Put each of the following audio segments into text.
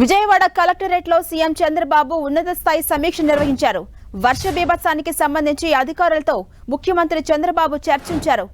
విజయవాడ కలెక్టరేట్లో సీఎం చంద్రబాబు ఉన్నత స్థాయి సమీక్ష నిర్వహించారు. వర్ష బీభత్సానికి సంబంధించి అధికారులతో ముఖ్యమంత్రి చంద్రబాబు చర్చించారు.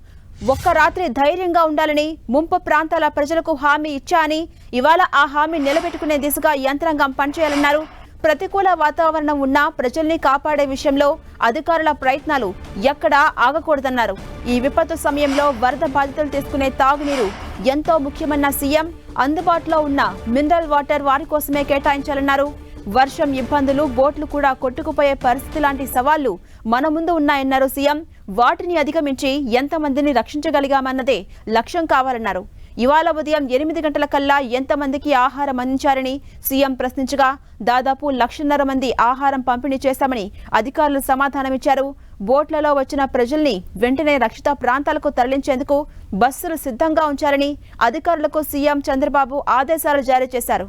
ఒక్క రాత్రి ధైర్యంగా ఉండాలని ముంపు ప్రాంతాల ప్రజలకు హామీ ఇచ్చా అని ఇవాళ ఆ హామీ నిలబెట్టుకునే దిశగా యంత్రాంగం పనిచేయాలన్నారు. ప్రతికూల వాతావరణం ఉన్నా ప్రజల్ని కాపాడే విషయంలో అధికారుల ప్రయత్నాలు ఎక్కడా ఆగకూడదన్నారు. ఈ విపత్తు సమయంలో వరద బాధితులు తీసుకునే తాగునీరు ఎంతో ముఖ్యమన్న సీఎం అందుబాటులో ఉన్న మినరల్ వాటర్ వారి కోసమే కేటాయించాలన్నారు. వర్షం ఇబ్బందులు బోట్లు కూడా కొట్టుకుపోయే పరిస్థితి లాంటి సవాళ్ళు మన ముందు ఉన్నాయన్నారు సీఎం. వాటిని అధిగమించి ఎంతమందిని రక్షించగలిగామన్నదే లక్ష్యం కావాలన్నారు. ఇవాళ ఉదయం ఎనిమిది గంటల కల్లా ఎంతమందికి ఆహారం అందించారని సీఎం ప్రశ్నించగా దాదాపు లక్షన్నర మంది ఆహారం పంపిణీ చేశామని అధికారులు సమాధానమిచ్చారు. బోట్లలో వచ్చిన ప్రజల్ని వెంటనే రక్షిత ప్రాంతాలకు తరలించేందుకు బస్సులు సిద్ధంగా ఉంచారని అధికారులకు సీఎం చంద్రబాబు ఆదేశాలు జారీ చేశారు.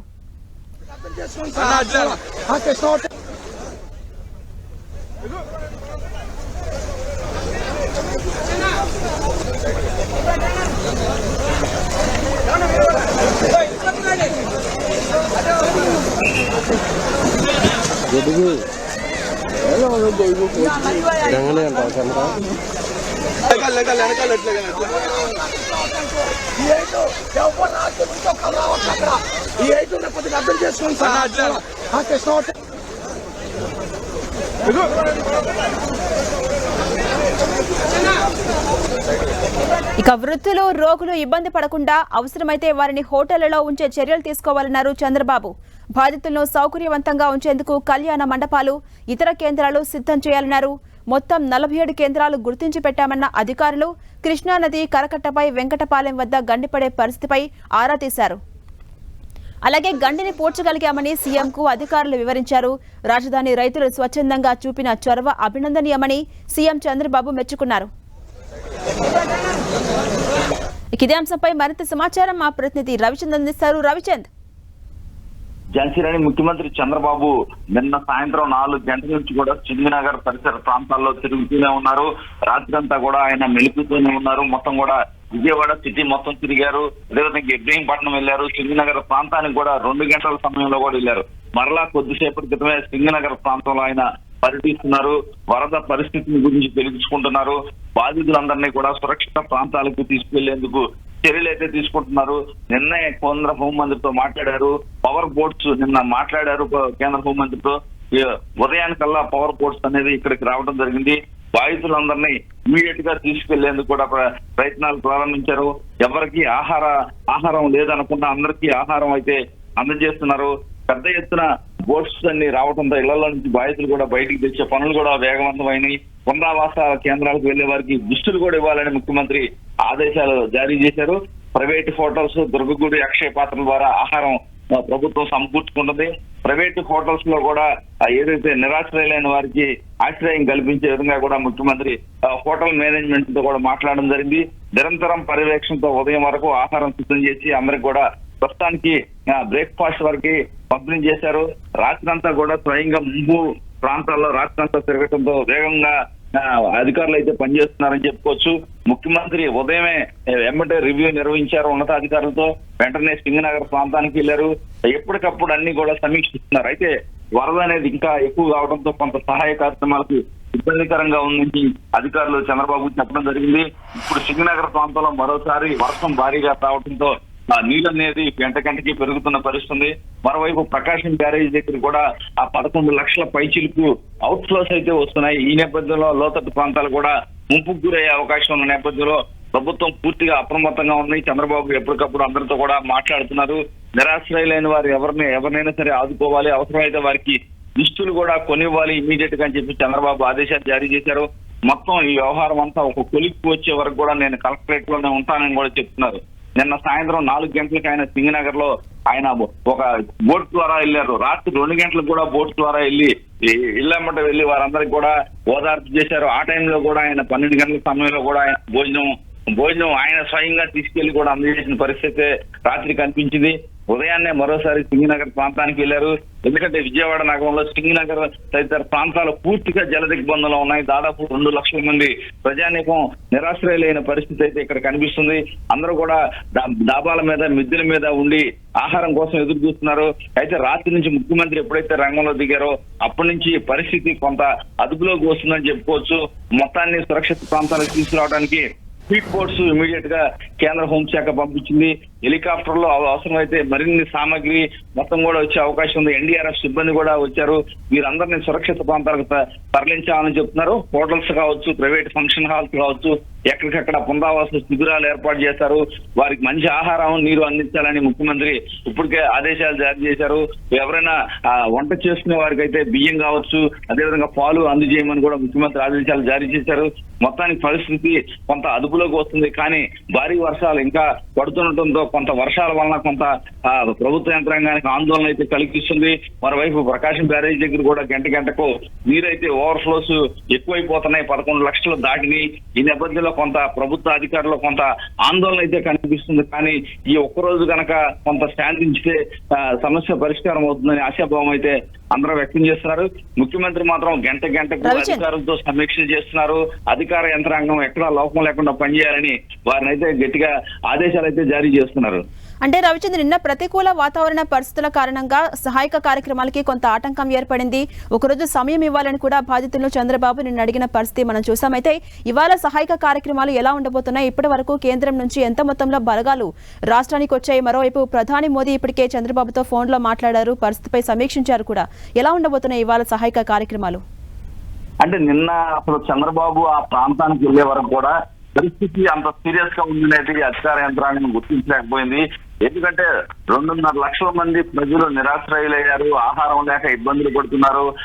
గొడుగు ఎలా అంటావు చంద్ర ఈ ఐదు కొద్దిగా అర్థం చేసుకోండి సార్ కృష్ణ హోటల్ ఇక వృద్ధులు రోగులు ఇబ్బంది పడకుండా అవసరమైతే వారిని హోటళ్ళలో ఉంచే చర్యలు తీసుకోవాలన్నారు చంద్రబాబు. బాధితులను సౌకర్యవంతంగా ఉంచేందుకు కళ్యాణ మండపాలు ఇతర కేంద్రాలు సిద్ధం చేయాలన్నారు. మొత్తం నలభై ఏడు కేంద్రాలు గుర్తించి పెట్టామన్న అధికారులు కృష్ణానది కరకట్టపై వెంకటపాలెం వద్ద గండిపడే పరిస్థితిపై ఆరా తీశారు. అలాగే గండిని పూడ్చగలిగామని సీఎంకు అధికారులు వివరించారు. రాజధాని రైతులు స్వచ్ఛందంగా చూపిన చొరవ అభినందనీయమని సీఎం చంద్రబాబు మెచ్చుకున్నారు. ఇదే అంశంపై మరింత సమాచారం మా ప్రతినిధి రవిచంద్ అందిస్తారు. రవిచంద్. ఝాన్సీరాణి ముఖ్యమంత్రి చంద్రబాబు నిన్న సాయంత్రం నాలుగు గంటల నుంచి కూడా సింగనగర్ పరిసర ప్రాంతాల్లో తిరుగుతూనే ఉన్నారు. రాత్రంతా కూడా ఆయన మెలుపుతూనే ఉన్నారు. మొత్తం కూడా విజయవాడ సిటీ మొత్తం తిరిగారు. అదేవిధంగా ఇబ్రహీంపట్నం వెళ్ళారు. సింగనగర్ ప్రాంతానికి కూడా రెండు గంటల సమయంలో కూడా వెళ్ళారు. మరలా కొద్దిసేపటి క్రితమే సింగనగర్ ప్రాంతంలో ఆయన పర్యటిస్తున్నారు వరద పరిస్థితిని గురించి తెలుసుకుంటున్నారు బాధితులందరినీ కూడా సురక్షిత ప్రాంతాలకు తీసుకెళ్ళేందుకు చర్యలు అయితే తీసుకుంటున్నారు. నిన్నే కేంద్ర హోంమంత్రితో మాట్లాడారు పవర్ బోట్స్ నిన్న మాట్లాడారు కేంద్ర హోంమంత్రితో ఉదయానికల్లా పవర్ బోట్స్ అనేది ఇక్కడికి రావడం జరిగింది. బాధితులందరినీ ఇమీడియట్గా తీసుకెళ్ళేందుకు కూడా ప్ర- ప్రయత్నాలు ప్రారంభించారు. ఎవరికి ఆహార ఆహారం లేదనుకున్న అందరికీ ఆహారం అయితే అందజేస్తున్నారు. పెద్ద ఎత్తున బోట్స్ అన్ని రావడంతో ఇళ్ళలో నుంచి బాధితులు కూడా బయటికి తెచ్చే పనులు కూడా వేగవంతమైనవి. పునరావాస కేంద్రాలకు వెళ్ళే వారికి దుస్తులు కూడా ఇవ్వాలని ముఖ్యమంత్రి ఆదేశాలు జారీ చేశారు. ప్రైవేట్ హోటల్స్ దుర్గగుడి అక్షయ పాత్రల ద్వారా ఆహారం ప్రభుత్వం సమకూర్చుకుంటుంది ప్రైవేట్ హోటల్స్లో కూడా ఏదైతే నిరాశ్రయలైన వారికి ఆశ్రయం కల్పించే విధంగా కూడా ముఖ్యమంత్రి ఆ, హోటల్ మేనేజ్మెంట్తో కూడా మాట్లాడడం జరిగింది. నిరంతరం పర్యవేక్షణతో ఉదయం వరకు ఆహారం సిద్ధం చేసి అందరికి కూడా ప్రస్తుతానికి బ్రేక్ఫాస్ట్ వరకు పంపిణీ చేశారు. రాత్రంతా కూడా స్వయంగా ముంపు ప్రాంతాల్లో రాత్రంతా తిరగటంతో వేగంగా అధికారులు అయితే పనిచేస్తున్నారని చెప్పుకోవచ్చు. ముఖ్యమంత్రి ఉదయమే ఎమ్మటే రివ్యూ నిర్వహించారు ఉన్నతాధికారులతో. వెంటనే సింగనగర్ ప్రాంతానికి వెళ్ళారు ఎప్పటికప్పుడు అన్ని కూడా సమీక్షిస్తున్నారు. అయితే వరద అనేది ఇంకా ఎక్కువ కావడంతో కొంత సహాయ కార్యక్రమాలకు ఇబ్బందికరంగా ఉందని అధికారులు చంద్రబాబు చెప్పడం జరిగింది. ఇప్పుడు సింగనగర్ ప్రాంతంలో మరోసారి వర్షం భారీగా రావడంతో ఆ నీళ్ళు అనేది గంట గంటకి పెరుగుతున్న పరిస్థితుంది. మరోవైపు ప్రకాశం బ్యారేజ్ దగ్గర కూడా ఆ పదకొండు లక్షల పైచిలకు అవుట్ ఫ్లోస్ అయితే వస్తున్నాయి. ఈ నేపథ్యంలో లోతట్టు ప్రాంతాలు కూడా ముంపుకు గురయ్యే అవకాశం ఉన్న నేపథ్యంలో ప్రభుత్వం పూర్తిగా అప్రమత్తంగా ఉన్నాయి చంద్రబాబు ఎప్పటికప్పుడు అందరితో కూడా మాట్లాడుతున్నారు. నిరాశ్రయులైన వారు ఎవరిని ఎవరినైనా సరే ఆదుకోవాలి. అవసరమైతే వారికి లిస్టులు కూడా కొనివ్వాలి ఇమీడియట్గా అని చెప్పి చంద్రబాబు ఆదేశాలు జారీ చేశారు. మొత్తం ఈ వ్యవహారం అంతా ఒక కొలిక్కి వచ్చే వరకు కూడా నేను కలెక్టరేట్లోనే ఉంటానని కూడా చెప్తున్నారు. నిన్న సాయంత్రం నాలుగు గంటలకు ఆయన సింగనగర్లో ఆయన ఒక బోట్ ద్వారా వెళ్ళారు. రాత్రి రెండు గంటలకు కూడా బోట్ ద్వారా వెళ్ళి ఇళ్ళమ్మట వెళ్ళి వారందరికి కూడా ఓదార్పు చేశారు. ఆ టైంలో కూడా ఆయన పన్నెండు గంటల సమయంలో కూడా ఆయన భోజనం భోజనం ఆయన స్వయంగా తీసుకెళ్ళి కూడా అందజేసిన పరిస్థితి రాత్రి కనిపించింది. ఉదయాన్నే మరోసారి సింగినగర్ ప్రాంతానికి వెళ్ళారు ఎందుకంటే విజయవాడ నగరంలో సింగినగర్ తదితర ప్రాంతాలు పూర్తిగా జల దిగ్బంధంలో ఉన్నాయి. దాదాపు రెండు లక్షల మంది ప్రజానీకం నిరాశ్రయులైన పరిస్థితి అయితే ఇక్కడ కనిపిస్తుంది. అందరూ కూడా డాబాల మీద మిద్దెల మీద ఉండి ఆహారం కోసం ఎదురు చూస్తున్నారు. అయితే రాత్రి నుంచి ముఖ్యమంత్రి ఎప్పుడైతే రంగంలో దిగారో అప్పటి నుంచి పరిస్థితి కొంత అదుపులోకి వస్తుందని చెప్పుకోవచ్చు. మొత్తాన్ని సురక్షిత ప్రాంతాలకు తీసుకురావడానికి స్పీడ్ బోట్స్ ఇమీడియట్గా కేంద్ర హోంశాఖ పంపించింది. హెలికాప్టర్లో అవసరమైతే మరిన్ని సామాగ్రి మొత్తం కూడా వచ్చే అవకాశం ఉంది. ఎన్డీఆర్ఎఫ్ సిబ్బంది కూడా వచ్చారు. వీరందరినీ సురక్షిత ప్రాంతాలకు తరలించాలని చెప్తున్నారు. హోటల్స్ కావచ్చు ప్రైవేట్ ఫంక్షన్ హాల్స్ కావచ్చు ఎక్కడికక్కడ పునరావాస శిబిరాలు ఏర్పాటు చేశారు. వారికి మంచి ఆహారం నీరు అందించాలని ముఖ్యమంత్రి ఇప్పటికే ఆదేశాలు జారీ చేశారు. ఎవరైనా వంట చేసుకునే వారికి అయితే బియ్యం కావచ్చు అదేవిధంగా పాలు అందజేయమని కూడా ముఖ్యమంత్రి ఆదేశాలు జారీ చేశారు. మొత్తానికి పరిస్థితి కొంత అదుపులోకి వస్తుంది. కానీ భారీ వర్షాలు ఇంకా పడుతుండటంతో కొంత వర్షాల వలన కొంత ప్రభుత్వ యంత్రాంగానికి ఆందోళన అయితే కలిగిస్తుంది. మరోవైపు ప్రకాశం బ్యారేజ్ దగ్గర కూడా గంట గంటకు నీరైతే ఓవర్ఫ్లోస్ ఎక్కువైపోతున్నాయి. పదకొండు లక్షలు దాటిని ఈ నేపథ్యంలో కొంత ప్రభుత్వ అధికారులు కొంత ఆందోళన అయితే కనిపిస్తుంది. కానీ ఈ ఒక్క రోజు కనుక కొంత శాంతించితే సమస్య పరిష్కారం అవుతుందని ఆశాభావం అయితే అందరూ వ్యక్తం చేస్తున్నారు. ముఖ్యమంత్రి మాత్రం గంట గంటకు. అధికారులతో సమీక్ష చేస్తున్నారు. అధికార యంత్రాంగం ఎక్కడా లోపం లేకుండా పనిచేయాలని వారిని అయితే గట్టిగా ఆదేశాలు అయితే జారీ చేస్తున్నారు. అంటే రవిచంద్ర నిన్న ప్రతికూల వాతావరణ పరిస్థితుల కారణంగా సహాయక కార్యక్రమాలకి కొంత ఆటంకం ఏర్పడింది. ఒకరోజు సమయం ఇవ్వాలని కూడా బాధితులను చంద్రబాబు నిన్న అడిగిన పరిస్థితి మనం చూసామైతే ఇవాళ సహాయక కార్యక్రమాలు ఎలా ఉండబోతున్నాయి? ఇప్పటి వరకు కేంద్రం నుంచి ఎంత మొత్తంలో బలగాలు రాష్ట్రానికి వచ్చాయి? మరోవైపు ప్రధాని మోదీ ఇప్పటికే చంద్రబాబుతో ఫోన్లో మాట్లాడారు. పరిస్థితిపై సమీక్షించారు కూడా. ఎలా ఉండబోతున్నాయి ఇవాళ సహాయక కార్యక్రమాలు? అంటే నిన్న అసలు చంద్రబాబు ఆ ప్రాంతానికి వెళ్ళే వరకు కూడా పరిస్థితి అంత సీరియస్గా ఉందనేది అధికార యంత్రాంగం గుర్తించలేకపోయింది. ఎందుకంటే రెండున్నర లక్షల మంది ప్రజలు నిరాశ్రయులయ్యారు ఆహారం లేక ఇబ్బందులు పడుతున్నారు.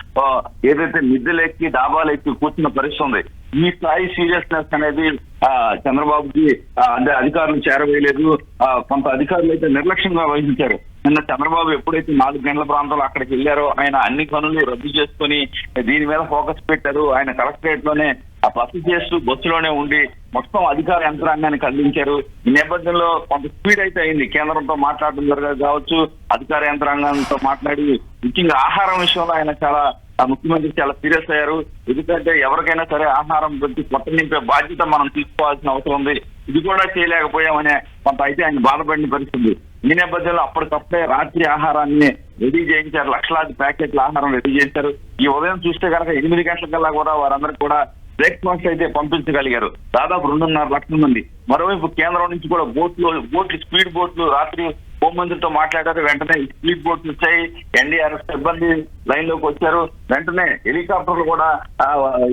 ఏదైతే మిద్దెలు డాబాలెక్కి ఎక్కి కూర్చున్న పరిస్థితి ఉంది. ఈ స్థాయి సీరియస్నెస్ అనేది ఆ, చంద్రబాబుకి అంటే అధికారులు చేరవేయలేదు. ఆ, కొంత అధికారులు అయితే నిర్లక్ష్యంగా వహించారు. నిన్న చంద్రబాబు ఎప్పుడైతే నాలుగు గంటల ప్రాంతంలో అక్కడికి వెళ్ళారో ఆయన అన్ని పనులు రద్దు చేసుకొని దీని మీద ఫోకస్ పెట్టారు. ఆయన కలెక్టరేట్లోనే ఆ బస్సు చేస్తూ బస్సులోనే ఉండి మొత్తం అధికార యంత్రాంగాన్ని అందించారు ఈ నేపథ్యంలో కొంత స్పీడ్ అయితే అయింది. కేంద్రంతో మాట్లాడడం కావచ్చు అధికార యంత్రాంగంతో మాట్లాడి ముఖ్యంగా ఆహారం విషయంలో ఆయన చాలా ముఖ్యమంత్రి చాలా సీరియస్ అయ్యారు. ఎందుకంటే ఎవరికైనా సరే ఆహారం పెట్టి పొట్ట నింపే బాధ్యత మనం తీసుకోవాల్సిన అవసరం ఉంది. ఇది కూడా చేయలేకపోయామనే కొంత అయితే ఆయన బాధపడిన పరిస్థితి. ఈ నేపథ్యంలో అప్పటికప్పుడే రాత్రి ఆహారాన్ని రెడీ చేయించారు. లక్షలాది ప్యాకెట్ల ఆహారం రెడీ చేశారు ఈ ఉదయం చూస్తే కనుక ఎనిమిది గంటలకల్లా కూడా వారందరికీ కూడా బ్రేక్ఫాస్ట్ అయితే పంపించగలిగారు. దాదాపు రెండున్నర లక్షల మంది. మరోవైపు కేంద్రం నుంచి కూడా బోట్లు బోట్లు స్పీడ్ బోట్లు రాత్రి హోంమంత్రితో మాట్లాడారు. వెంటనే స్పీడ్ బోట్లు వచ్చాయి. ఎన్డీఆర్ఎఫ్ సిబ్బంది లైన్లోకి వచ్చారు. వెంటనే హెలికాప్టర్లు కూడా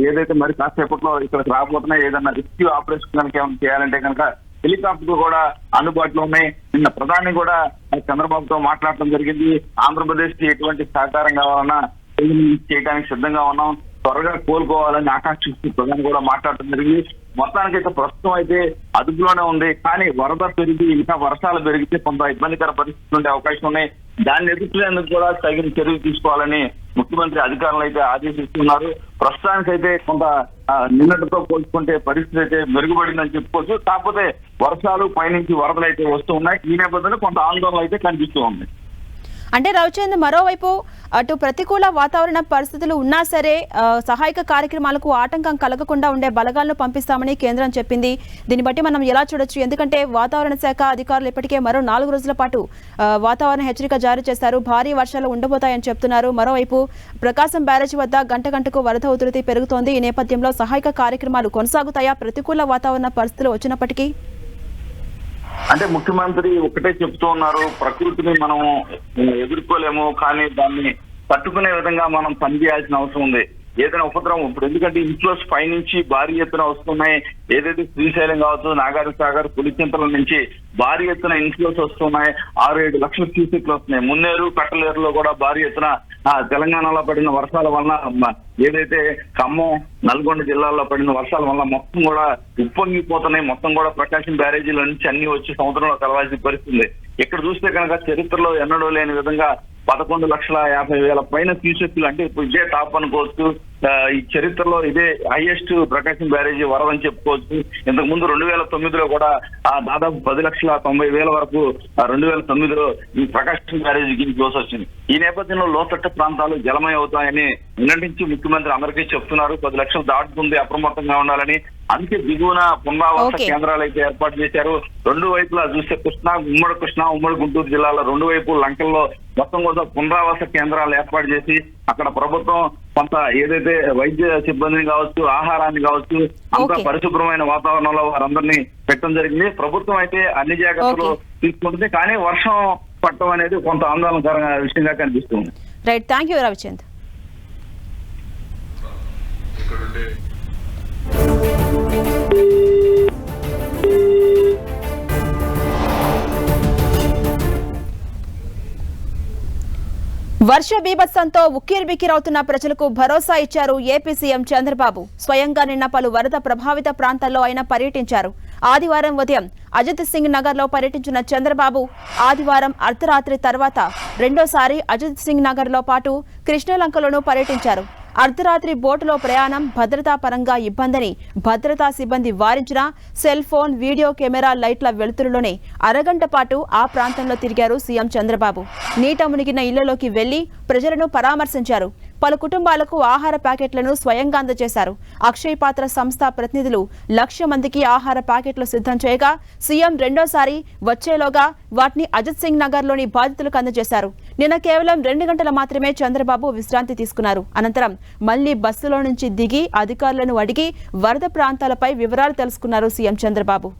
ఏదైతే మరి కాసేపట్లో ఇక్కడికి రాబోతున్నాయి ఏదన్నా రెస్క్యూ ఆపరేషన్ కనుక ఏమైనా చేయాలంటే కనుక హెలికాప్టర్ కూడా అందుబాటులో ఉన్నాయి. నిన్న ప్రధాని కూడా చంద్రబాబుతో మాట్లాడటం జరిగింది. ఆంధ్రప్రదేశ్కి ఎటువంటి సహకారం కావాలన్నా చేయడానికి సిద్ధంగా ఉన్నాం. త్వరగా కోలుకోవాలని ఆకాంక్షిస్తూ ప్రధాని కూడా మాట్లాడటం జరిగింది. మొత్తానికైతే ప్రస్తుతం అయితే అదుపులోనే ఉంది. కానీ వరద పెరిగి ఇంకా వర్షాలు పెరిగితే కొంత ఇబ్బందికర పరిస్థితులు ఉండే అవకాశం ఉన్నాయి. దాన్ని ఎదుర్కొనేందుకు కూడా తగిన చర్యలు తీసుకోవాలని ముఖ్యమంత్రి అధికారులు అయితే ఆదేశిస్తున్నారు. ప్రస్తుతానికైతే కొంత నిన్నటితో పోల్చుకుంటే పరిస్థితి అయితే మెరుగుపడిందని చెప్పుకోవచ్చు. కాకపోతే వర్షాలు పైనుంచి వరదలు అయితే వస్తూ ఉన్నాయి. ఈ నేపథ్యంలో కొంత ఆందోళన అయితే కనిపిస్తూ ఉంది అంటే రవిచంద్ర మరోవైపు అటు ప్రతికూల వాతావరణ పరిస్థితులు ఉన్నా సరే సహాయక కార్యక్రమాలకు ఆటంకం కలగకుండా ఉండే బలగాలను పంపిస్తామని కేంద్రం చెప్పింది. దీన్ని బట్టి మనం ఎలా చూడొచ్చు? ఎందుకంటే వాతావరణ శాఖ అధికారులు ఇప్పటికే మరో నాలుగు రోజుల పాటు వాతావరణ హెచ్చరిక జారీ చేశారు. భారీ వర్షాలు ఉండబోతాయని చెప్తున్నారు. మరోవైపు ప్రకాశం బ్యారేజ్ వద్ద గంట గంటకు వరద ఉధృతి పెరుగుతోంది. ఈ నేపథ్యంలో సహాయక కార్యక్రమాలు కొనసాగుతాయా? ప్రతికూల వాతావరణ పరిస్థితులు వచ్చినప్పటికీ అంటే ముఖ్యమంత్రి ఒకటే చెప్తూ ఉన్నారు ప్రకృతిని మనం ఎదుర్కోలేము కానీ దాన్ని తట్టుకునే విధంగా మనం పనిచేయాల్సిన అవసరం ఉంది. ఏదైనా ఉపద్రవం ఇప్పుడు ఎందుకంటే ఇన్ఫ్లోస్ పైనుంచి భారీ ఎత్తున వస్తున్నాయి. ఏదైతే శ్రీశైలం కావచ్చు నాగార్జు సాగర్ పులిచింతల నుంచి భారీ ఎత్తున ఇన్ఫ్లోస్ వస్తున్నాయి. ఆరు ఏడు లక్షల క్యూసెక్లు వస్తున్నాయి. మున్నేరు కట్టలేరులో కూడా భారీ ఎత్తున తెలంగాణలో పడిన వర్షాల వలన ఏదైతే ఖమ్మం నల్గొండ జిల్లాల్లో పడిన వర్షాల వల్ల మొత్తం కూడా ఉప్పొంగిపోతున్నాయి. మొత్తం కూడా ప్రకాశం బ్యారేజీల నుంచి అన్ని వచ్చి సముద్రంలో కలవాల్సిన పరిస్థితి ఇక్కడ చూస్తే కనుక చరిత్రలో ఎన్నడూ లేని విధంగా పదకొండు లక్షల యాభై వేల పైన క్యూసెక్లు అంటే ఇప్పుడు ఇదే టాప్ అనుకోవచ్చు. ఈ చరిత్రలో ఇదే హైయెస్ట్ ప్రకాశం బ్యారేజీ వరదని చెప్పుకోవచ్చు. ఇంతకు ముందు రెండు వేల తొమ్మిదిలో కూడా ఆ దాదాపు పది లక్షల తొంభై వేల వరకు రెండు వేల తొమ్మిదిలో ఈ ప్రకాశం బ్యారేజీకి క్లోజ్ వచ్చింది. ఈ నేపథ్యంలో లోతట్టు ప్రాంతాలు జలమయం అవుతాయని నిన్నటి నుంచి ముఖ్యమంత్రి అందరికీ చెప్తున్నారు. పది లక్షలు దాటుతుంది అప్రమత్తంగా ఉండాలని. అందుకే దిగువన పునరావాస. కేంద్రాలు అయితే ఏర్పాటు చేశారు. రెండు వైపులా చూస్తే కృష్ణా ఉమ్మడి కృష్ణా ఉమ్మడి గుంటూరు జిల్లాలో రెండు వైపు లంకల్లో మొత్తం కూడా పునరావాస కేంద్రాలు ఏర్పాటు చేసి అక్కడ ప్రభుత్వం కొంత ఏదైతే వైద్య సిబ్బందిని కావచ్చు ఆహారాన్ని కావచ్చు అంత. పరిశుభ్రమైన వాతావరణంలో వారందరినీ పెట్టడం జరిగింది. ప్రభుత్వం అయితే అన్ని జాగ్రత్తలు. తీసుకుంటుంది. కానీ వర్షం పట్టడం అనేది కొంత ఆందోళనకరమైన విషయంగా కనిపిస్తుంది. రైట్. Thank you Ravichand. వర్ష బీభత్సంతో ఉక్కిరిబిక్కిరవుతున్న ప్రజలకు భరోసా ఇచ్చారు ఏపీ సీఎం చంద్రబాబు. స్వయంగా నిన్న పలు వరద ప్రభావిత ప్రాంతాల్లో ఆయన పర్యటించారు. ఆదివారం ఉదయం అజిత్ సింగ్ నగర్లో పర్యటించిన చంద్రబాబు ఆదివారం అర్ధరాత్రి తర్వాత రెండోసారి అజిత్ సింగ్ నగర్లో పాటు కృష్ణలంకలోనూ పర్యటించారు. అర్ధరాత్రి బోటులో ప్రయాణం భద్రతా పరంగా ఇబ్బందని భద్రతా సిబ్బంది వారించిన సెల్ ఫోన్ వీడియో కెమెరా లైట్ల వెలుతురులోనే అరగంట పాటు ఆ ప్రాంతంలో తిరిగారు సీఎం చంద్రబాబు. నీట మునిగిన ఇళ్ళలోకి వెళ్ళి ప్రజలను పరామర్శించారు. పలు కుటుంబాలకు ఆహార ప్యాకెట్లను స్వయంగా అందజేశారు. అక్షయ పాత్ర సంస్థ ప్రతినిధులు లక్ష మందికి ఆహార ప్యాకెట్లు సిద్ధం చేయగా సీఎం రెండోసారి వచ్చేలోగా వాటిని అజిత్ సింగ్ నగర్లోని బాధితులకు అందజేశారు. నిన్న కేవలం రెండు గంటల మాత్రమే చంద్రబాబు విశ్రాంతి తీసుకున్నారు. అనంతరం మళ్ళీ బస్సులో నుంచి దిగి అధికారులను అడిగి వరద ప్రాంతాలపై వివరాలు తెలుసుకున్నారు సీఎం చంద్రబాబు.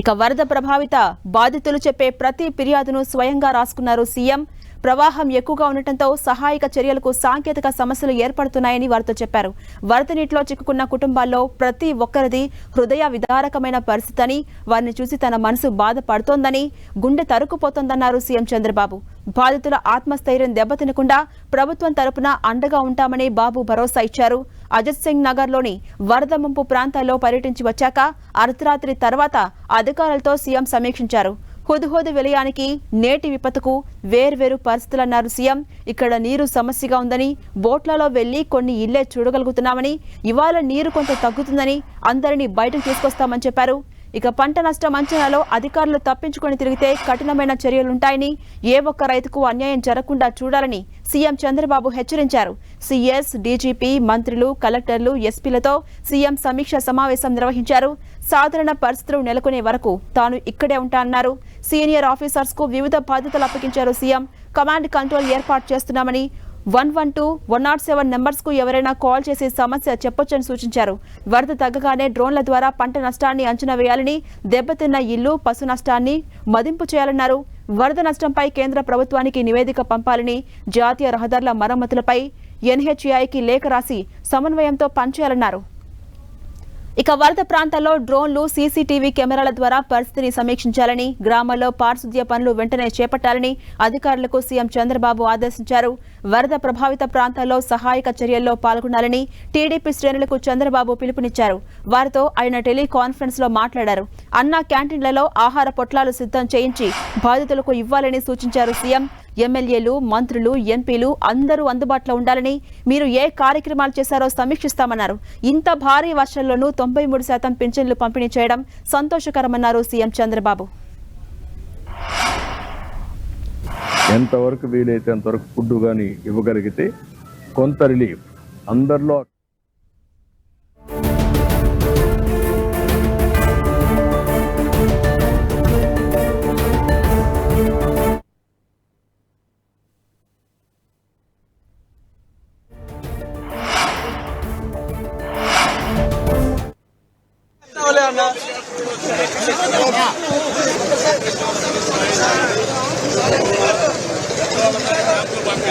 ఇక వరద ప్రభావిత బాధితులు చెప్పే ప్రతి ఫిర్యాదును స్వయంగా రాసుకున్నారు సీఎం. ప్రవాహం ఎక్కువగా ఉండటంతో సహాయక చర్యలకు సాంకేతిక సమస్యలు ఏర్పడుతున్నాయని వారితో చెప్పారు. వరద నీటిలో చిక్కుకున్న కుటుంబాల్లో ప్రతి ఒక్కరిది హృదయ విదారకమైన పరిస్థితి అని వారిని చూసి తన మనసు బాధపడుతోందని గుండె తరుక్కుపోతోందన్నారు సీఎం చంద్రబాబు. బాధితుల ఆత్మస్థైర్యం దెబ్బతినకుండా ప్రభుత్వం తరపున అండగా ఉంటామని బాబు భరోసా ఇచ్చారు. అజిత్ సింగ్ నగర్లోని వరద ముంపు ప్రాంతాల్లో పర్యటించి వచ్చాక అర్ధరాత్రి తర్వాత అధికారులతో సీఎం సమీక్షించారు. హుదుహోదు విలయానికి నేటి విపత్తుకు వేర్వేరు పరిస్థితులన్నారు సీఎం. ఇక్కడ నీరు సమస్యగా ఉందని బోట్లలో వెళ్ళి కొన్ని ఇళ్ళే చూడగలుగుతున్నామని ఇవాళ నీరు కొంత తగ్గుతుందని అందరినీ బయటకు తీసుకొస్తామని చెప్పారు. ఇక పంట నష్టం అంచనాలో అధికారులు తప్పించుకొని తిరిగితే కఠినమైన చర్యలుంటాయని ఏ ఒక్క రైతుకు అన్యాయం జరగకుండా చూడాలని సీఎం చంద్రబాబు హెచ్చరించారు. సీఎస్ డీజీపీ మంత్రులు కలెక్టర్లు ఎస్పీలతో సీఎం సమీక్ష సమావేశం నిర్వహించారు. సాధారణ పరిస్థితులు నెలకొనే వరకు తాను ఇక్కడే ఉంటానన్నారు. సీనియర్ ఆఫీసర్స్కు వివిధ బాధ్యతలు అప్పగించారు సీఎం. కమాండ్ కంట్రోల్ ఏర్పాటు చేస్తున్నామని one one two one nought seven నెంబర్స్కు ఎవరైనా కాల్ చేసి సమస్య చెప్పొచ్చని సూచించారు. వరద తగ్గగానే డ్రోన్ల ద్వారా పంట నష్టాన్ని అంచనా వేయాలని దెబ్బతిన్న ఇల్లు పశు నష్టాన్ని మదింపు చేయాలన్నారు. వరద నష్టంపై కేంద్ర ప్రభుత్వానికి నివేదిక పంపాలని జాతీయ రహదారుల మరమ్మతులపై ఎన్హెచ్ఐకి లేఖ రాసి సమన్వయంతో పనిచేయాలన్నారు. ఇక వరద ప్రాంతాల్లో డ్రోన్లు సీసీటీవీ కెమెరాల ద్వారా పరిస్థితిని సమీక్షించాలని గ్రామాల్లో పారిశుద్ధ్య పనులు వెంటనే చేపట్టాలని అధికారులకు సీఎం చంద్రబాబు ఆదేశించారు. వరద ప్రభావిత ప్రాంతాల్లో సహాయక చర్యల్లో పాల్గొనాలని టీడీపీ శ్రేణులకు చంద్రబాబు పిలుపునిచ్చారు. వారితో ఆయన టెలికాన్ఫరెన్స్లో మాట్లాడారు. అన్నా క్యాంటీన్లలో ఆహార పొట్లాలు సిద్ధం చేయించి బాధితులకు ఇవ్వాలని సూచించారు సీఎం. ఎమ్మెల్యేలు మంత్రులు ఎంపీలు అందరూ అందుబాటులో ఉండాలని మీరు ఏ కార్యక్రమాలు చేశారో సమీక్షిస్తామన్నారు. ఇంత భారీ వర్షంలోనూ తొంభై మూడు శాతం పింఛన్లు పంపిణీ చేయడం సంతోషకరమన్నారు సీఎం చంద్రబాబు. ఎంతవరకు వీలైతే అంతవరకు ఫుడ్ కానీ ఇవ్వగలిగితే కొంత రిలీఫ్. అందరిలో